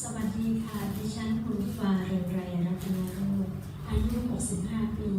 สวัสดีค่ะ ดิฉันคุณฟ้าเรืองไรรัตนโรจน์อายุ 65 ปี